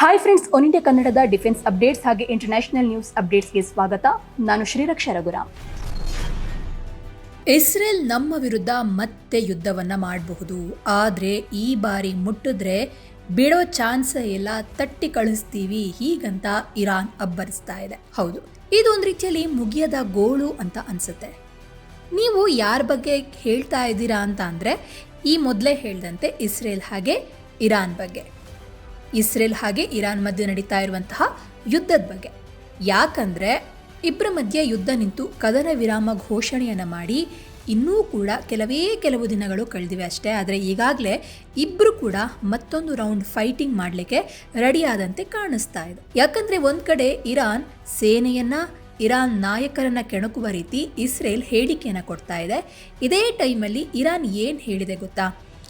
Hi friends one India ಕನ್ನಡದ defence updates ಹಾಗೆ international news ಅಪ್ಡೇಟ್ಸ್ಗೆ ಸ್ವಾಗತ. ನಾನು ಶ್ರೀರಕ್ಷಾ ರಘುರಾಮ್. ಇಸ್ರೇಲ್ ನಮ್ಮ ವಿರುದ್ಧ ಮತ್ತೆ ಯುದ್ಧವನ್ನ ಮಾಡಬಹುದು. ಆದರೆ ಈ ಬಾರಿ ಮುಟ್ಟಿದ್ರೆ ಬಿಡೋ ಚಾನ್ಸ್ ಇಲ್ಲ ತಟ್ಟಿ ಕಳಿಸ್ತೀವಿ, ಹೀಗಂತ ಇರಾನ್ ಅಬ್ಬರಿಸ್ತಾ ಇದೆ. ಹೌದು, ಇದು ಒಂದು ರೀತಿಯಲ್ಲಿ ಮುಗಿಯದ ಗೋಳು ಅಂತ ಅನ್ಸುತ್ತೆ. ನೀವು ಯಾರ ಬಗ್ಗೆ ಹೇಳ್ತಾ ಇದ್ದೀರಾ ಅಂತ ಅಂದರೆ ಈ ಮೊದಲೇ ಹೇಳಿದಂತೆ ಇಸ್ರೇಲ್ ಹಾಗೆ ಇರಾನ್ ಬಗ್ಗೆ. ಇಸ್ರೇಲ್ ಹಾಗೆ ಇರಾನ್ ಮಧ್ಯೆ ನಡೀತಾ ಇರುವಂತಹ ಯುದ್ಧದ ಬಗ್ಗೆ. ಯಾಕಂದರೆ ಇಬ್ಬರ ಮಧ್ಯೆ ಯುದ್ಧ ನಿಂತು ಕದನ ವಿರಾಮ ಘೋಷಣೆಯನ್ನು ಮಾಡಿ ಇನ್ನೂ ಕೂಡ ಕೆಲವೇ ಕೆಲವು ದಿನಗಳು ಕಳೆದಿವೆ ಅಷ್ಟೇ. ಆದರೆ ಈಗಾಗಲೇ ಇಬ್ಬರು ಕೂಡ ಮತ್ತೊಂದು ರೌಂಡ್ ಫೈಟಿಂಗ್ ಮಾಡಲಿಕ್ಕೆ ರೆಡಿಯಾದಂತೆ ಕಾಣಿಸ್ತಾ ಇದೆ. ಯಾಕಂದರೆ ಒಂದು ಕಡೆ ಇರಾನ್ ಸೇನೆಯನ್ನು, ಇರಾನ್ ನಾಯಕರನ್ನು ಕೆಣಕುವ ರೀತಿ ಇಸ್ರೇಲ್ ಹೇಳಿಕೆಯನ್ನು ಕೊಡ್ತಾ ಇದೆ. ಇದೇ ಟೈಮಲ್ಲಿ ಇರಾನ್ ಏನು ಹೇಳಿದೆ ಗೊತ್ತಾ?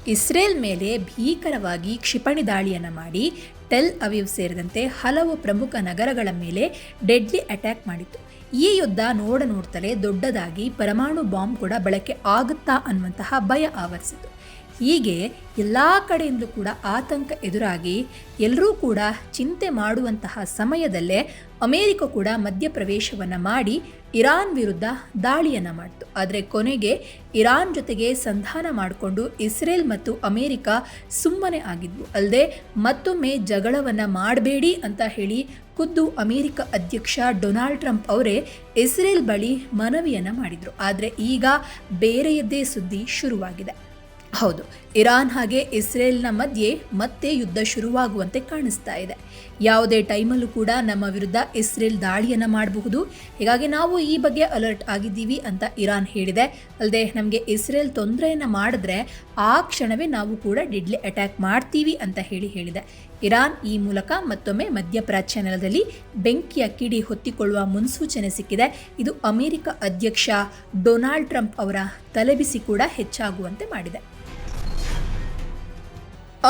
ಇಸ್ರೇಲ್ ಮೇಲೆ ಭೀಕರವಾಗಿ ಕ್ಷಿಪಣಿ ದಾಳಿಯನ್ನು ಮಾಡಿ ಟೆಲ್ ಅವಿವ್ ಸೇರಿದಂತೆ ಹಲವು ಪ್ರಮುಖ ನಗರಗಳ ಮೇಲೆ ಡೆಡ್ಲಿ ಅಟ್ಯಾಕ್ ಮಾಡಿತ್ತು. ಈ ಯುದ್ಧ ನೋಡ ನೋಡ್ತಲೇ ದೊಡ್ಡದಾಗಿ ಪರಮಾಣು ಬಾಂಬ್ ಕೂಡ ಬಳಕೆ ಆಗುತ್ತಾ ಅನ್ನುವಂತಹ ಭಯ ಆವರಿಸಿತು. ಹೀಗೆ ಎಲ್ಲ ಕಡೆಯಿಂದಲೂ ಕೂಡ ಆತಂಕ ಎದುರಾಗಿ ಎಲ್ಲರೂ ಕೂಡ ಚಿಂತೆ ಮಾಡುವಂತಹ ಸಮಯದಲ್ಲೇ ಅಮೇರಿಕ ಕೂಡ ಮಧ್ಯಪ್ರವೇಶವನ್ನು ಮಾಡಿ ಇರಾನ್ ವಿರುದ್ಧ ದಾಳಿಯನ್ನು ಮಾಡಿತು. ಆದರೆ ಕೊನೆಗೆ ಇರಾನ್ ಜೊತೆಗೆ ಸಂಧಾನ ಮಾಡಿಕೊಂಡು ಇಸ್ರೇಲ್ ಮತ್ತು ಅಮೇರಿಕ ಸುಮ್ಮನೆ ಆಗಿದ್ವು. ಅಲ್ಲದೆ ಮತ್ತೊಮ್ಮೆ ಜಗಳವನ್ನು ಮಾಡಬೇಡಿ ಅಂತ ಹೇಳಿ ಖುದ್ದು ಅಮೆರಿಕ ಅಧ್ಯಕ್ಷ ಡೊನಾಲ್ಡ್ ಟ್ರಂಪ್ ಅವರೇ ಇಸ್ರೇಲ್ ಬಳಿ ಮನವಿಯನ್ನು ಮಾಡಿದರು. ಆದರೆ ಈಗ ಬೇರೆಯದ್ದೇ ಸುದ್ದಿ ಶುರುವಾಗಿದೆ. ಹೌದು, ಇರಾನ್ ಹಾಗೆ ಇಸ್ರೇಲ್ನ ಮಧ್ಯೆ ಮತ್ತೆ ಯುದ್ಧ ಶುರುವಾಗುವಂತೆ ಕಾಣಿಸ್ತಾ ಇದೆ. ಯಾವುದೇ ಟೈಮಲ್ಲೂ ಕೂಡ ನಮ್ಮ ವಿರುದ್ಧ ಇಸ್ರೇಲ್ ದಾಳಿಯನ್ನು ಮಾಡಬಹುದು. ಹೀಗಾಗಿ ನಾವು ಈ ಬಗ್ಗೆ ಅಲರ್ಟ್ ಆಗಿದ್ದೀವಿ ಅಂತ ಇರಾನ್ ಹೇಳಿದೆ. ಅಲ್ಲದೆ ನಮಗೆ ಇಸ್ರೇಲ್ ತೊಂದರೆಯನ್ನು ಮಾಡಿದ್ರೆ ಆ ಕ್ಷಣವೇ ನಾವು ಕೂಡ ಡಿಡ್ಲಿ ಅಟ್ಯಾಕ್ ಮಾಡ್ತೀವಿ ಅಂತ ಹೇಳಿ ಹೇಳಿದೆ. ಇರಾನ್ ಈ ಮೂಲಕ ಮತ್ತೊಮ್ಮೆ ಮಧ್ಯಪ್ರಾಚ್ಯ ನೆಲದಲ್ಲಿ ಬೆಂಕಿಯ ಕಿಡಿ ಹೊತ್ತಿಕೊಳ್ಳುವ ಮುನ್ಸೂಚನೆ ಸಿಕ್ಕಿದೆ. ಇದು ಅಮೆರಿಕ ಅಧ್ಯಕ್ಷ ಡೊನಾಲ್ಡ್ ಟ್ರಂಪ್ ಅವರ ತಲೆಬಿಸಿ ಕೂಡ ಹೆಚ್ಚಾಗುವಂತೆ ಮಾಡಿದೆ.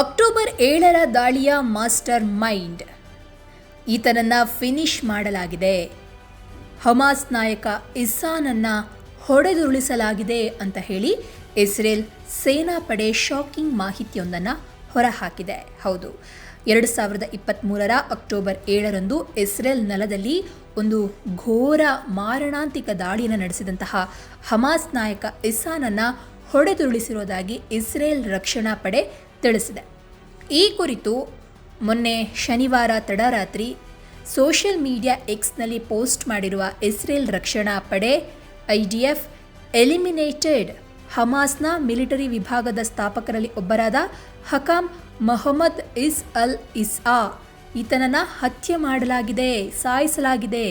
ಅಕ್ಟೋಬರ್ ಏಳರ ದಾಳಿಯ ಮಾಸ್ಟರ್ ಮೈಂಡ್. ಈತನನ್ನ ಫಿನಿಶ್ ಮಾಡಲಾಗಿದೆ. ಹಮಾಸ್ ನಾಯಕ ಇಸ್ಸಾನನ್ನು ಹೊಡೆದುರುಳಿಸಲಾಗಿದೆ ಅಂತ ಹೇಳಿ ಇಸ್ರೇಲ್ ಸೇನಾಪಡೆ ಶಾಕಿಂಗ್ ಮಾಹಿತಿಯೊಂದನ್ನು ಹೊರಹಾಕಿದೆ. ಹೌದು, ಎರಡು ಸಾವಿರದ ಇಪ್ಪತ್ತ್ಮೂರರ ಅಕ್ಟೋಬರ್ ಏಳರಂದು ಇಸ್ರೇಲ್ ನೆಲದಲ್ಲಿ ಒಂದು ಘೋರ ಮಾರಣಾಂತಿಕ ದಾಳಿಯನ್ನು ನಡೆಸಿದಂತಹ ಹಮಾಸ್ ನಾಯಕ ಇಸ್ಸಾನನ್ನು ಹೊಡೆದುರುಳಿಸಿರೋದಾಗಿ ಇಸ್ರೇಲ್ ರಕ್ಷಣಾ ಪಡೆ ತಿಳಿಸಿದೆ. ಈ ಕುರಿತು ಮೊನ್ನೆ ಶನಿವಾರ ತಡರಾತ್ರಿ ಸೋಷಿಯಲ್ ಮೀಡಿಯಾ ಎಕ್ಸ್ನಲ್ಲಿ ಪೋಸ್ಟ್ ಮಾಡಿರುವ ಇಸ್ರೇಲ್ ರಕ್ಷಣಾ ಪಡೆ ಐ ಡಿ ಎಫ್ ಎಲಿಮಿನೇಟೆಡ್ ಹಮಾಸ್ನ ಮಿಲಿಟರಿ ವಿಭಾಗದ ಸ್ಥಾಪಕರಲ್ಲಿ ಒಬ್ಬರಾದ ಹಕಾಮ್ ಮೊಹಮ್ಮದ್ ಇಸ್ ಅಲ್ ಇಸ್ಆ ಈತನನ್ನು ಹತ್ಯೆ ಮಾಡಲಾಗಿದೆ, ಸಾಯಿಸಲಾಗಿದೆ.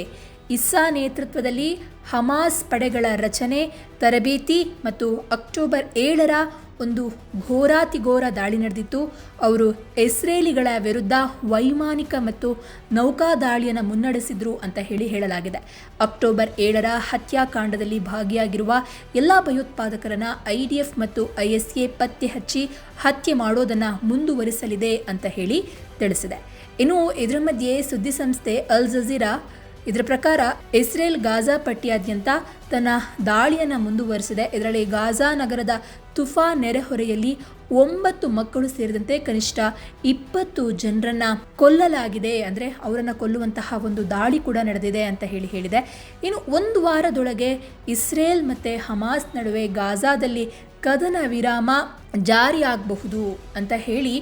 ಇಸ್ಸಾ ನೇತೃತ್ವದಲ್ಲಿ ಹಮಾಸ್ ಪಡೆಗಳ ರಚನೆ ತರಬೇತಿ ಮತ್ತು ಅಕ್ಟೋಬರ್ ಏಳರ ಒಂದು ಘೋರಾತಿಘೋರ ದಾಳಿ ನಡೆದಿತ್ತು. ಅವರು ಇಸ್ರೇಲಿಗಳ ವಿರುದ್ಧ ವೈಮಾನಿಕ ಮತ್ತು ನೌಕಾ ದಾಳಿಯನ್ನು ಮುನ್ನಡೆಸಿದ್ರು ಅಂತ ಹೇಳಿ ಹೇಳಲಾಗಿದೆ. ಅಕ್ಟೋಬರ್ ಏಳರ ಹತ್ಯಾಕಾಂಡದಲ್ಲಿ ಭಾಗಿಯಾಗಿರುವ ಎಲ್ಲ ಭಯೋತ್ಪಾದಕರನ್ನ ಐ ಡಿ ಎಫ್ ಮತ್ತು ಐ ಎಸ್ ಎ ಪತ್ತೆ ಹಚ್ಚಿ ಹತ್ಯೆ ಮಾಡೋದನ್ನು ಮುಂದುವರಿಸಲಿದೆ ಅಂತ ಹೇಳಿ ತಿಳಿಸಿದೆ. ಇನ್ನು ಇದರ ಮಧ್ಯೆ ಸುದ್ದಿ ಸಂಸ್ಥೆ ಅಲ್ ಜಜೀರಾ ಇದರ ಪ್ರಕಾರ ಇಸ್ರೇಲ್ ಗಾಜಾ ಪಟ್ಟಿಯಾದ್ಯಂತ ತನ್ನ ದಾಳಿಯನ್ನು ಮುಂದುವರಿಸಿದೆ. ಇದರಲ್ಲಿ ಗಾಜಾ ನಗರದ ತುಫಾ ನೆರೆಹೊರೆಯಲ್ಲಿ ಒಂಬತ್ತು ಮಕ್ಕಳು ಸೇರಿದಂತೆ ಕನಿಷ್ಠ ಇಪ್ಪತ್ತು ಜನರನ್ನ ಕೊಲ್ಲಲಾಗಿದೆ. ಅಂದರೆ ಅವರನ್ನು ಕೊಲ್ಲುವಂತಹ ಒಂದು ದಾಳಿ ಕೂಡ ನಡೆದಿದೆ ಅಂತ ಹೇಳಿ ಹೇಳಿದೆ. ಇನ್ನು ಒಂದು ವಾರದೊಳಗೆ ಇಸ್ರೇಲ್ ಮತ್ತು ಹಮಾಸ್ ನಡುವೆ ಗಾಜಾದಲ್ಲಿ ಕದನ ವಿರಾಮ ಜಾರಿಯಾಗಬಹುದು ಅಂತ ಹೇಳಿ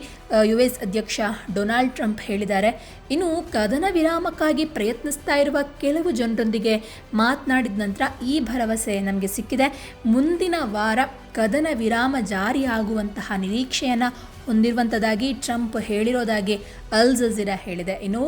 ಯು ಎಸ್ ಅಧ್ಯಕ್ಷ ಡೊನಾಲ್ಡ್ ಟ್ರಂಪ್ ಹೇಳಿದ್ದಾರೆ. ಇನ್ನು ಕದನ ವಿರಾಮಕ್ಕಾಗಿ ಪ್ರಯತ್ನಿಸ್ತಾ ಇರುವ ಕೆಲವು ಜನರೊಂದಿಗೆ ಮಾತನಾಡಿದ ನಂತರ ಈ ಭರವಸೆ ನಮಗೆ ಸಿಕ್ಕಿದೆ. ಮುಂದಿನ ವಾರ ಕದನ ವಿರಾಮ ಜಾರಿಯಾಗುವಂತಹ ನಿರೀಕ್ಷೆಯನ್ನು ಹೊಂದಿರುವಂಥದ್ದಾಗಿ ಟ್ರಂಪ್ ಹೇಳಿರೋದಾಗಿ ಅಲ್ ಜಜೀರಾ ಹೇಳಿದೆ. ಇನ್ನು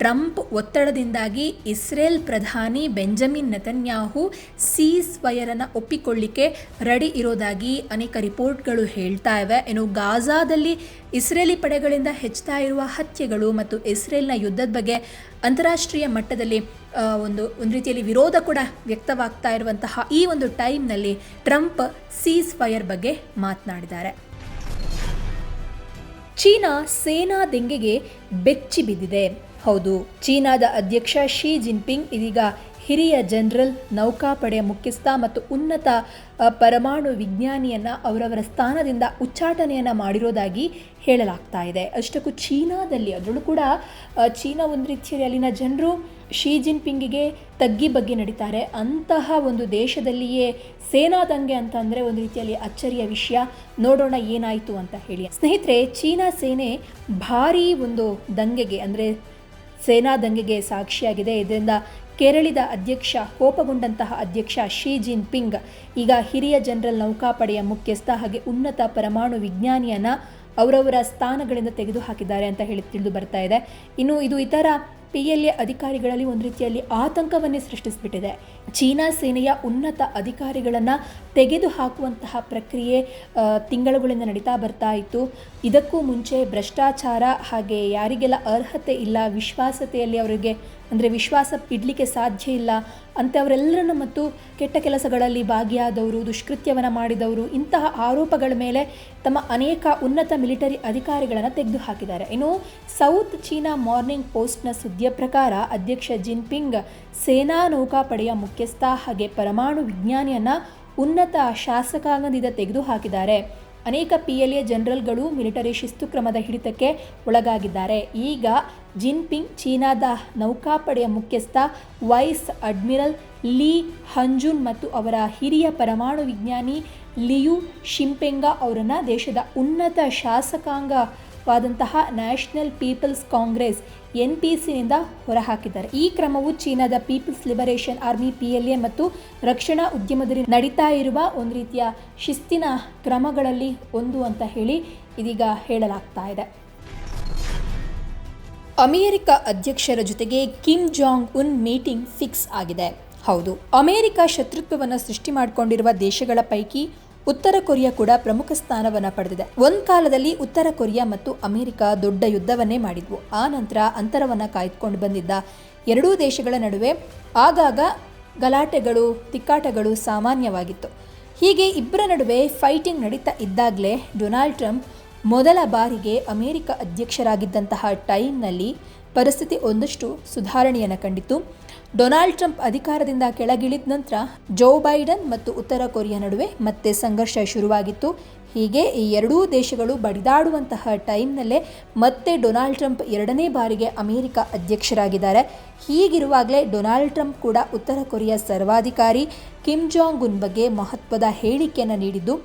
ಟ್ರಂಪ್ ಒತ್ತಡದಿಂದಾಗಿ ಇಸ್ರೇಲ್ ಪ್ರಧಾನಿ ಬೆಂಜಮಿನ್ ನೆತನ್ಯಾಹು ಸೀಸ್ ಫೈರನ್ನು ಒಪ್ಪಿಕೊಳ್ಳಿಕ್ಕೆ ರೆಡಿ ಇರೋದಾಗಿ ಅನೇಕ ರಿಪೋರ್ಟ್ಗಳು ಹೇಳ್ತಾ ಇವೆ. ಇನ್ನು ಗಾಜಾದಲ್ಲಿ ಇಸ್ರೇಲಿ ಪಡೆಗಳಿಂದ ಹೆಚ್ಚುತ್ತಾ ಇರುವ ಹತ್ಯೆಗಳು ಮತ್ತು ಇಸ್ರೇಲ್ನ ಯುದ್ಧದ ಬಗ್ಗೆ ಅಂತಾರಾಷ್ಟ್ರೀಯ ಮಟ್ಟದಲ್ಲಿ ಒಂದು ಒಂದು ರೀತಿಯಲ್ಲಿ ವಿರೋಧ ಕೂಡ ವ್ಯಕ್ತವಾಗ್ತಾ ಇರುವಂತಹ ಈ ಒಂದು ಟೈಮ್ನಲ್ಲಿ ಟ್ರಂಪ್ ಸೀಸ್ ಫೈರ್ ಬಗ್ಗೆ ಮಾತನಾಡಿದ್ದಾರೆ. ಚೀನಾ ಸೇನಾ ದೆಂಗೆಗೆ ಬೆಚ್ಚಿ ಬಿದ್ದಿದೆ. ಹೌದು, ಚೀನಾದ ಅಧ್ಯಕ್ಷ ಶಿ ಜಿನ್ಪಿಂಗ್ ಇದೀಗ ಹಿರಿಯ ಜನರಲ್ ನೌಕಾಪಡೆಯ ಮುಖ್ಯಸ್ಥ ಮತ್ತು ಉನ್ನತ ಪರಮಾಣು ವಿಜ್ಞಾನಿಯನ್ನ ಅವರವರ ಸ್ಥಾನದಿಂದ ಉಚ್ಚಾಟನೆಯನ್ನು ಮಾಡಿರೋದಾಗಿ ಹೇಳಲಾಗ್ತಾ ಇದೆ. ಅಷ್ಟಕ್ಕೂ ಚೀನಾದಲ್ಲಿ, ಅದರಲ್ಲೂ ಕೂಡ ಚೀನಾ ಒಂದು ರೀತಿಯಲ್ಲಿ ಅಲ್ಲಿನ ಜನರು ಶಿ ಜಿನ್ಪಿಂಗಿಗೆ ತಗ್ಗಿ ಬಗ್ಗೆ ನಡೀತಾರೆ. ಅಂತಹ ಒಂದು ದೇಶದಲ್ಲಿಯೇ ಸೇನಾ ದಂಗೆ ಅಂತ ಅಂದರೆ ಒಂದು ರೀತಿಯಲ್ಲಿ ಅಚ್ಚರಿಯ ವಿಷಯ. ನೋಡೋಣ ಏನಾಯಿತು ಅಂತ ಹೇಳಿ. ಸ್ನೇಹಿತರೆ, ಚೀನಾ ಸೇನೆ ಭಾರೀ ಒಂದು ದಂಗೆಗೆ ಅಂದರೆ ಸೇನಾ ದಂಗೆಗೆ ಸಾಕ್ಷಿಯಾಗಿದೆ. ಇದರಿಂದ ಕೇರಳದ ಅಧ್ಯಕ್ಷ, ಕೋಪಗೊಂಡಂತಹ ಅಧ್ಯಕ್ಷ ಶಿ ಜಿನ್ಪಿಂಗ್, ಈಗ ಹಿರಿಯ ಜನರಲ್ ನೌಕಾಪಡೆಯ ಮುಖ್ಯಸ್ಥ ಹಾಗೆ ಉನ್ನತ ಪರಮಾಣು ವಿಜ್ಞಾನಿಯನ್ನ ಅವರವರ ಸ್ಥಾನಗಳಿಂದ ತೆಗೆದುಹಾಕಿದ್ದಾರೆ ಅಂತ ಹೇಳಿ ತಿಳಿದು ಬರ್ತಾ ಇದೆ. ಇನ್ನು ಇದು ಇತರ ಪಿ ಎಲ್ ಎ ಅಧಿಕಾರಿಗಳಲ್ಲಿ ಒಂದು ರೀತಿಯಲ್ಲಿ ಆತಂಕವನ್ನೇ ಸೃಷ್ಟಿಸಿಬಿಟ್ಟಿದೆ. ಚೀನಾ ಸೇನೆಯ ಉನ್ನತ ಅಧಿಕಾರಿಗಳನ್ನು ತೆಗೆದುಹಾಕುವಂತಹ ಪ್ರಕ್ರಿಯೆ ತಿಂಗಳುಗಳಿಂದ ನಡೀತಾ ಬರ್ತಾ ಇತ್ತು. ಇದಕ್ಕೂ ಮುಂಚೆ ಭ್ರಷ್ಟಾಚಾರ ಹಾಗೆ ಯಾರಿಗೆಲ್ಲ ಅರ್ಹತೆ ಇಲ್ಲ, ವಿಶ್ವಾಸತೆಯಲ್ಲಿ ಅವರಿಗೆ ಅಂದರೆ ವಿಶ್ವಾಸ ಇಡಲಿಕ್ಕೆ ಸಾಧ್ಯ ಇಲ್ಲ ಅಂಥವರೆಲ್ಲರನ್ನು ಮತ್ತು ಕೆಟ್ಟ ಕೆಲಸಗಳಲ್ಲಿ ಭಾಗಿಯಾದವರು, ದುಷ್ಕೃತ್ಯವನ್ನು ಮಾಡಿದವರು, ಇಂತಹ ಆರೋಪಗಳ ಮೇಲೆ ತಮ್ಮ ಅನೇಕ ಉನ್ನತ ಮಿಲಿಟರಿ ಅಧಿಕಾರಿಗಳನ್ನು ತೆಗೆದುಹಾಕಿದ್ದಾರೆ. ಇನ್ನು ಸೌತ್ ಚೀನಾ ಮಾರ್ನಿಂಗ್ ಪೋಸ್ಟ್ನ ಸುದ್ದಿಯ ಪ್ರಕಾರ ಅಧ್ಯಕ್ಷ ಜಿನ್ಪಿಂಗ್ ಸೇನಾ ನೌಕಾಪಡೆಯ ಮುಖ್ಯಸ್ಥ ಹಾಗೆ ಪರಮಾಣು ವಿಜ್ಞಾನಿಯನ್ನು ಉನ್ನತ ಶಾಸಕಾಂಗದಿಂದ ತೆಗೆದುಹಾಕಿದ್ದಾರೆ. ಅನೇಕ ಪಿ ಎಲ್ ಎ ಜನರಲ್ಗಳು ಮಿಲಿಟರಿ ಶಿಸ್ತು ಕ್ರಮದ ಹಿಡಿತಕ್ಕೆ ಒಳಗಾಗಿದ್ದಾರೆ. ಈಗ ಜಿನ್ಪಿಂಗ್ ಚೀನಾದ ನೌಕಾಪಡೆಯ ಮುಖ್ಯಸ್ಥ ವೈಸ್ ಅಡ್ಮಿರಲ್ ಲೀ ಹಂಜುನ್ ಮತ್ತು ಅವರ ಹಿರಿಯ ಪರಮಾಣು ವಿಜ್ಞಾನಿ ಲಿಯು ಶಿಂಪೆಂಗ ಅವರನ್ನು ದೇಶದ ಉನ್ನತ ಶಾಸಕಾಂಗವಾದಂತಹ national people's congress N P ಸಿನಿಂದ ಹೊರಹಾಕಿದ್ದಾರೆ. ಈ ಕ್ರಮವು ಚೀನಾದ people's liberation army P L A ಮತ್ತು ರಕ್ಷಣಾ ಉದ್ಯಮದಲ್ಲಿ ನಡೀತಾ ಇರುವ ಒಂದು ರೀತಿಯ ಶಿಸ್ತಿನ ಕ್ರಮಗಳಲ್ಲಿ ಒಂದು ಅಂತ ಹೇಳಿ ಇದೀಗ ಹೇಳಲಾಗ್ತಾ ಇದೆ. ಅಮೆರಿಕ ಅಧ್ಯಕ್ಷರ ಜೊತೆಗೆ Kim Jong Un meeting fix ಆಗಿದೆ. ಹೌದು, ಅಮೆರಿಕ ಶತ್ರುತ್ವವನ್ನು ಸೃಷ್ಟಿ ಮಾಡಿಕೊಂಡಿರುವ ದೇಶಗಳ ಪೈಕಿ ಉತ್ತರ ಕೊರಿಯಾ ಕೂಡ ಪ್ರಮುಖ ಸ್ಥಾನವನ್ನು ಪಡೆದಿದೆ. ಒಂದ್ ಕಾಲದಲ್ಲಿ ಉತ್ತರ ಕೊರಿಯಾ ಮತ್ತು ಅಮೆರಿಕ ದೊಡ್ಡ ಯುದ್ಧವನ್ನೇ ಮಾಡಿದ್ವು. ಆ ನಂತರ ಅಂತರವನ್ನು ಕಾಯ್ದುಕೊಂಡು ಬಂದಿದ್ದ ಎರಡೂ ದೇಶಗಳ ನಡುವೆ ಆಗಾಗ ಗಲಾಟೆಗಳು, ತಿಕ್ಕಾಟಗಳು ಸಾಮಾನ್ಯವಾಗಿತ್ತು. ಹೀಗೆ ಇಬ್ಬರ ನಡುವೆ ಫೈಟಿಂಗ್ ನಡೀತಾ ಇದ್ದಾಗಲೇ ಡೊನಾಲ್ಡ್ ಟ್ರಂಪ್ ಮೊದಲ ಬಾರಿಗೆ ಅಮೆರಿಕ ಅಧ್ಯಕ್ಷರಾಗಿದ್ದಂತಹ ಟೈಮ್ನಲ್ಲಿ ಪರಿಸ್ಥಿತಿ ಒಂದಷ್ಟು ಸುಧಾರಣೆಯನ್ನು ಕಂಡಿತು ಡೊನಾಲ್ಡ್ ಟ್ರಂಪ್ ಅಧಿಕಾರದಿಂದ ಕೆಳಗಿಳಿದ ನಂತರ ಜೋ ಬೈಡನ್ ಮತ್ತು ಉತ್ತರ ಕೊರಿಯಾ ನಡುವೆ ಮತ್ತೆ ಸಂಘರ್ಷ ಶುರುವಾಗಿತ್ತು. ಹೀಗೆ ಈ ಎರಡೂ ದೇಶಗಳು ಬಡಿದಾಡುವಂತಹ ಟೈಮ್ನಲ್ಲೇ ಮತ್ತೆ ಡೊನಾಲ್ಡ್ ಟ್ರಂಪ್ ಎರಡನೇ ಬಾರಿಗೆ ಅಮೆರಿಕ ಅಧ್ಯಕ್ಷರಾಗಿದ್ದಾರೆ. ಹೀಗಿರುವಾಗಲೇ ಡೊನಾಲ್ಡ್ ಟ್ರಂಪ್ ಕೂಡ ಉತ್ತರ ಕೊರಿಯಾ ಸರ್ವಾಧಿಕಾರಿ, ಕಿಮ್ ಜಾಂಗ್ ಉನ್ ಬಗ್ಗೆ ಮಹತ್ವದ ಹೇಳಿಕೆಯನ್ನು ನೀಡಿದ್ದು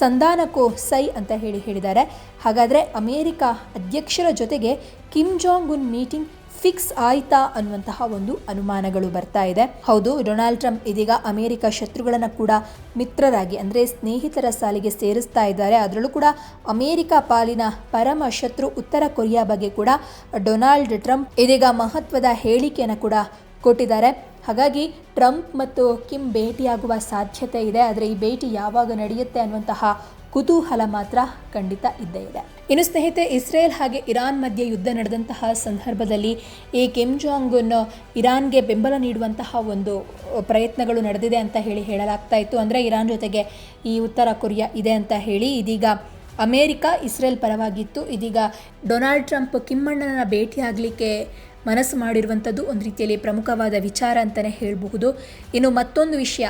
ಸಂಧಾನಕ್ಕೂ ಸೈ ಅಂತ ಹೇಳಿ ಹೇಳಿದ್ದಾರೆ. ಹಾಗಾದರೆ ಅಮೇರಿಕ ಅಧ್ಯಕ್ಷರ ಜೊತೆಗೆ Kim Jong Un meeting fix ಆಯ್ತಾ ಅನ್ನುವಂತಹ ಒಂದು ಅನುಮಾನಗಳು ಬರ್ತಾ ಇದೆ. ಹೌದು, ಡೊನಾಲ್ಡ್ ಟ್ರಂಪ್ ಇದೀಗ ಅಮೆರಿಕ ಶತ್ರುಗಳನ್ನು ಕೂಡ ಮಿತ್ರರಾಗಿ, ಅಂದರೆ ಸ್ನೇಹಿತರ ಸಾಲಿಗೆ ಸೇರಿಸ್ತಾ ಇದ್ದಾರೆ. ಅದರಲ್ಲೂ ಕೂಡ ಅಮೆರಿಕ ಪಾಲಿನ ಪರಮ ಶತ್ರು ಉತ್ತರ ಕೊರಿಯಾ ಬಗ್ಗೆ ಕೂಡ ಡೊನಾಲ್ಡ್ ಟ್ರಂಪ್ ಇದೀಗ ಮಹತ್ವದ ಹೇಳಿಕೆಯನ್ನು ಕೂಡ ಕೊಟ್ಟಿದ್ದಾರೆ. ಹಾಗಾಗಿ ಟ್ರಂಪ್ ಮತ್ತು ಕಿಮ್ ಭೇಟಿಯಾಗುವ ಸಾಧ್ಯತೆ ಇದೆ. ಆದರೆ ಈ ಭೇಟಿ ಯಾವಾಗ ನಡೆಯುತ್ತೆ ಅನ್ನುವಂತಹ ಕುತೂಹಲ ಮಾತ್ರ ಖಂಡಿತ ಇದ್ದೇ ಇದೆ. ಇನ್ನು ಸ್ನೇಹಿತೆ ಇಸ್ರೇಲ್ ಹಾಗೆ ಇರಾನ್ ಮಧ್ಯೆ ಯುದ್ಧ ನಡೆದಂತಹ ಸಂದರ್ಭದಲ್ಲಿ ಈ ಕಿಮ್ ಜಾಂಗ್ ಅನ್ನು ಇರಾನ್ಗೆ ಬೆಂಬಲ ನೀಡುವಂತಹ ಒಂದು ಪ್ರಯತ್ನಗಳು ನಡೆದಿದೆ ಅಂತ ಹೇಳಿ ಹೇಳಲಾಗ್ತಾ ಇತ್ತು. ಅಂದರೆ ಇರಾನ್ ಜೊತೆಗೆ ಈ ಉತ್ತರ ಕೊರಿಯಾ ಇದೆ ಅಂತ ಹೇಳಿ ಇದೀಗ ಅಮೇರಿಕಾ ಇಸ್ರೇಲ್ ಪರವಾಗಿತ್ತು. ಇದೀಗ ಡೊನಾಲ್ಡ್ ಟ್ರಂಪ್ ಕಿಮ್ಮಣ್ಣನ ಭೇಟಿಯಾಗಲಿಕ್ಕೆ ಮನಸ್ಸು ಮಾಡಿರುವಂಥದ್ದು ಒಂದು ರೀತಿಯಲ್ಲಿ ಪ್ರಮುಖವಾದ ವಿಚಾರ ಅಂತಲೇ ಹೇಳಬಹುದು. ಇನ್ನು ಮತ್ತೊಂದು ವಿಷಯ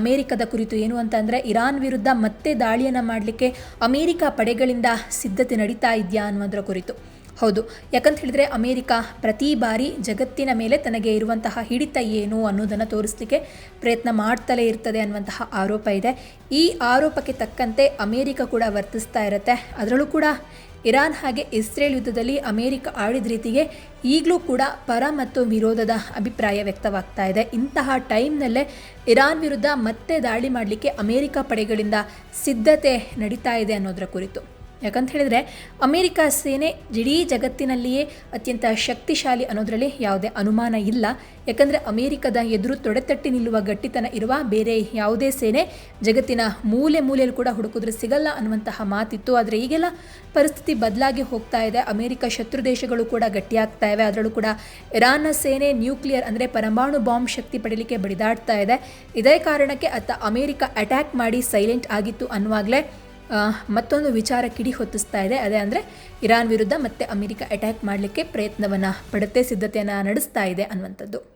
ಅಮೇರಿಕದ ಕುರಿತು ಏನು ಅಂತಂದರೆ, ಇರಾನ್ ವಿರುದ್ಧ ಮತ್ತೆ ದಾಳಿಯನ್ನು ಮಾಡಲಿಕ್ಕೆ ಅಮೇರಿಕ ಪಡೆಗಳಿಂದ ಸಿದ್ಧತೆ ನಡೀತಾ ಇದೆಯಾ ಅನ್ನೋದರ ಕುರಿತು. ಹೌದು, ಯಾಕಂತ ಹೇಳಿದ್ರೆ ಅಮೇರಿಕ ಪ್ರತಿ ಬಾರಿ ಜಗತ್ತಿನ ಮೇಲೆ ತನಗೆ ಇರುವಂತಹ ಹಿಡಿತ ಏನು ಅನ್ನೋದನ್ನು ತೋರಿಸಲಿಕ್ಕೆ ಪ್ರಯತ್ನ ಮಾಡ್ತಲೇ ಇರ್ತದೆ ಅನ್ನುವಂತಹ ಆರೋಪ ಇದೆ. ಈ ಆರೋಪಕ್ಕೆ ತಕ್ಕಂತೆ ಅಮೇರಿಕ ಕೂಡ ವರ್ತಿಸ್ತಾ ಇರುತ್ತೆ. ಅದರಲ್ಲೂ ಕೂಡ ಇರಾನ್ ಹಾಗೆ ಇಸ್ರೇಲ್ ಯುದ್ಧದಲ್ಲಿ ಅಮೆರಿಕ ಆಡಿದ ರೀತಿಗೆ ಈಗಲೂ ಕೂಡ ಪರ ಮತ್ತು ವಿರೋಧದ ಅಭಿಪ್ರಾಯ ವ್ಯಕ್ತವಾಗ್ತಾ ಇದೆ. ಇಂತಹ ಟೈಮ್ನಲ್ಲೇ ಇರಾನ್ ವಿರುದ್ಧ ಮತ್ತೆ ದಾಳಿ ಮಾಡಲಿಕ್ಕೆ ಅಮೆರಿಕ ಪಡೆಗಳಿಂದ ಸಿದ್ಧತೆ ನಡೀತಾ ಇದೆ ಅನ್ನೋದರ ಕುರಿತು. ಯಾಕಂತ ಹೇಳಿದರೆ ಅಮೇರಿಕ ಸೇನೆ ಇಡೀ ಜಗತ್ತಿನಲ್ಲಿಯೇ ಅತ್ಯಂತ ಶಕ್ತಿಶಾಲಿ ಅನ್ನೋದರಲ್ಲಿ ಯಾವುದೇ ಅನುಮಾನ ಇಲ್ಲ. ಯಾಕಂದರೆ ಅಮೇರಿಕದ ಎದುರು ತೊಡೆತಟ್ಟಿ ನಿಲ್ಲುವ ಗಟ್ಟಿತನ ಇರುವ ಬೇರೆ ಯಾವುದೇ ಸೇನೆ ಜಗತ್ತಿನ ಮೂಲೆ ಮೂಲೆಯಲ್ಲಿ ಕೂಡ ಹುಡುಕಿದ್ರೆ ಸಿಗಲ್ಲ ಅನ್ನುವಂತಹ ಮಾತಿತ್ತು. ಆದರೆ ಈಗೆಲ್ಲ ಪರಿಸ್ಥಿತಿ ಬದಲಾಗಿ ಹೋಗ್ತಾ ಇದೆ. ಅಮೇರಿಕ ಶತ್ರು ದೇಶಗಳು ಕೂಡ ಗಟ್ಟಿಯಾಗ್ತಾ ಇವೆ. ಅದರಲ್ಲೂ ಕೂಡ ಇರಾನ್ನ ಸೇನೆ ನ್ಯೂಕ್ಲಿಯರ್ ಅಂದರೆ ಪರಮಾಣು ಬಾಂಬ್ ಶಕ್ತಿ ಪಡೀಲಿಕ್ಕೆ ಬಡಿದಾಡ್ತಾ ಇದೆ. ಇದೇ ಕಾರಣಕ್ಕೆ ಅತ್ತ ಅಮೇರಿಕ ಅಟ್ಯಾಕ್ ಮಾಡಿ ಸೈಲೆಂಟ್ ಆಗಿತ್ತು ಅನ್ನುವಾಗಲೇ ಮತ್ತೊಂದು ವಿಚಾರ ಕಿಡಿ ಹೊತ್ತಿಸ್ತಾ ಇದೆ. ಅದೇ ಅಂದರೆ ಇರಾನ್ ವಿರುದ್ಧ ಮತ್ತೆ ಅಮೆರಿಕ ಅಟ್ಯಾಕ್ ಮಾಡಲಿಕ್ಕೆ ಪ್ರಯತ್ನವನ್ನು ಪಡುತ್ತೆ, ಸಿದ್ಧತೆಯನ್ನು ನಡೆಸ್ತಾ ಇದೆ ಅನ್ನುವಂಥದ್ದು.